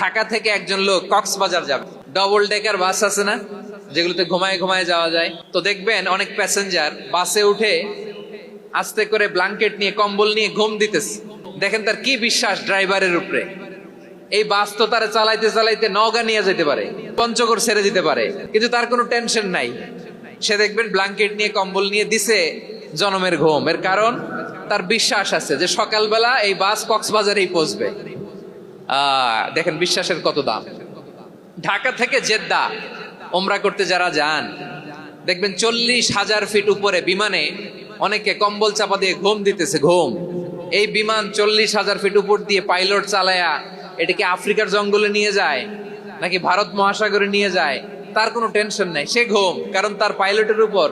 ঢাকা থেকে একজন লোক কক্সবাজার যাবে। ডবল ডেকার বাস আছে না? যেগুলোতে ঘুমায় ঘুমায় যাওয়া যায়। তো দেখবেন অনেক প্যাসেঞ্জার বাসে উঠে আস্তে করে ব্ল্যাঙ্কেট নিয়ে, কম্বল নিয়ে ঘুম দিতেছে। দেখেন তার কি বিশ্বাস ড্রাইভারের উপরে। এই বাস তো তারা চালাইতে চালাইতে নগা নিয়ে যেতে পারে, পঞ্চগড় ছেড়ে দিতে পারে। কিন্তু তার কোনো টেনশন নাই। সে দেখবেন ব্ল্যাঙ্কেট নিয়ে, কম্বল নিয়ে দিছে জনমের ঘুম। এর কারণ তার বিশ্বাস আছে যে সকালবেলা এই বাস কক্সবাজারেই পৌঁছবে। দেখেন বিশ্বাসের কত দাম। ঢাকা থেকে জেদ্দা ওমরা করতে যারা যান, দেখবেন চল্লিশ হাজার ফিট উপরে বিমানে অনেকে কম্বল চাপা দিয়ে ঘুম দিতেছে, ঘুম। এই বিমান চল্লিশ হাজার ফিট উপর দিয়ে পাইলট চালায়া এটাকে আফ্রিকার জঙ্গলে নিয়ে যায়, নাকি ভারত মহাসাগরে নিয়ে যায়, তার কোনো টেনশন নাই, সে ঘুম। কারণ তার পাইলটের উপর,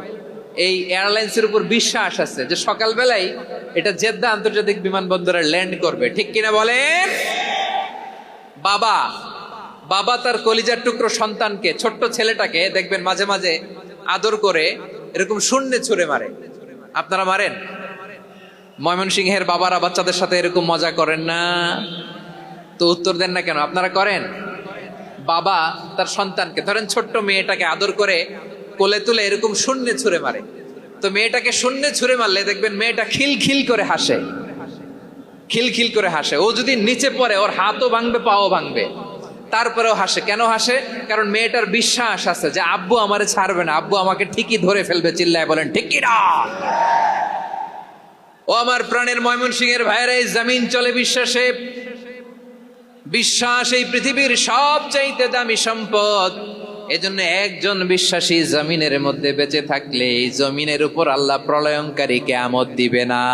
এই এয়ারলাইন্সের উপর বিশ্বাস আছে যে সকালবেলায় এটা জেদ্দা আন্তর্জাতিক বিমানবন্দরে ল্যান্ড করবে। ঠিক কিনা বলেন? বাবা বাবা তার কলিজার টুকরো সন্তানকে, ছোট্ট ছেলেটাকে, দেখবেন মাঝে মাঝে আদর করে এরকম শূন্যে ছুঁড়ে মারে। আপনারা মারেন? ময়মনসিংহের বাবারা বাচ্চাদের সাথে এরকম মজা করেন না? তো উত্তর দেন না কেন? আপনারা করেন? বাবা তার সন্তানকে, ধরেন ছোট্ট মেয়েটাকে আদর করে কোলে তুলে এরকম শূন্যে ছুঁড়ে মারে। তো মেয়েটাকে শূন্যে ছুঁড়ে মারলে দেখবেন মেয়েটা খিল খিল করে হাসে। খিলখিল করে হাসে। ও যদি নিচে পড়ে, ওর হাতও ভাঙবে, পাও ভাঙবে। তারপরেও হাসে। কেন হাসে? কারণ মেয়েটার বিশ্বাস আছে যে, আব্বু আমারে ছাড়বে না। আব্বু আমাকে ঠিকই ধরে ফেলবে। চিল্লায় বলেন ঠিকই না? ও আমার প্রাণের ময়মন সিং এর ভাইয়েরা, এই জমিন চলে বিশ্বাসে। বিশ্বাস এই পৃথিবীর সবচাইতে দামি সম্পদ। এজন্য একজন বিশ্বাসী জমিনের মধ্যে বেঁচে থাকলে এই জমিনের উপর আল্লাহ প্রলয়ঙ্কারী কেয়ামত দিবে না।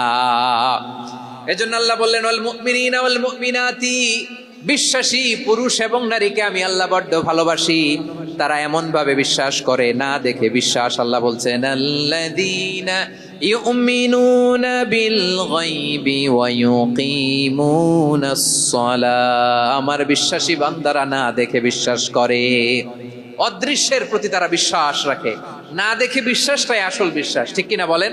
এজন্য আল্লাহ বললেন, ওয়াল মুমিনিনা ওয়াল মুমিনাতি, বিশ্বাসী পুরুষ এবং নারীকে আমি আল্লাহ বড্ড ভালোবাসি। তারা এমন ভাবে বিশ্বাস করে, না দেখে বিশ্বাস আল্লাহ বলছেন, আল্লাযীনা ইউমিনুনা বিল গায়বি ওয়া ইউকিমুনাস সালাহ আমার বিশ্বাসী বান্দারা না দেখে বিশ্বাস করে। অদৃশ্যের প্রতি তারা বিশ্বাস রাখে। না দেখে বিশ্বাসটাই আসল বিশ্বাস। ঠিক কিনা বলেন?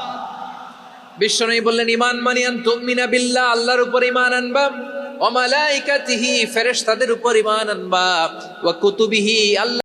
বিশ্বনবী বললেন ইমান মানিয়ান তুমিনা বিল্লাহ, আল্লাহর উপর ইমান আনবা, ওয়া মালাইকাতিহি, ফেরেশতাদের উপর ইমান আনবা, ওয়া কুতুবিহি, আল্লাহ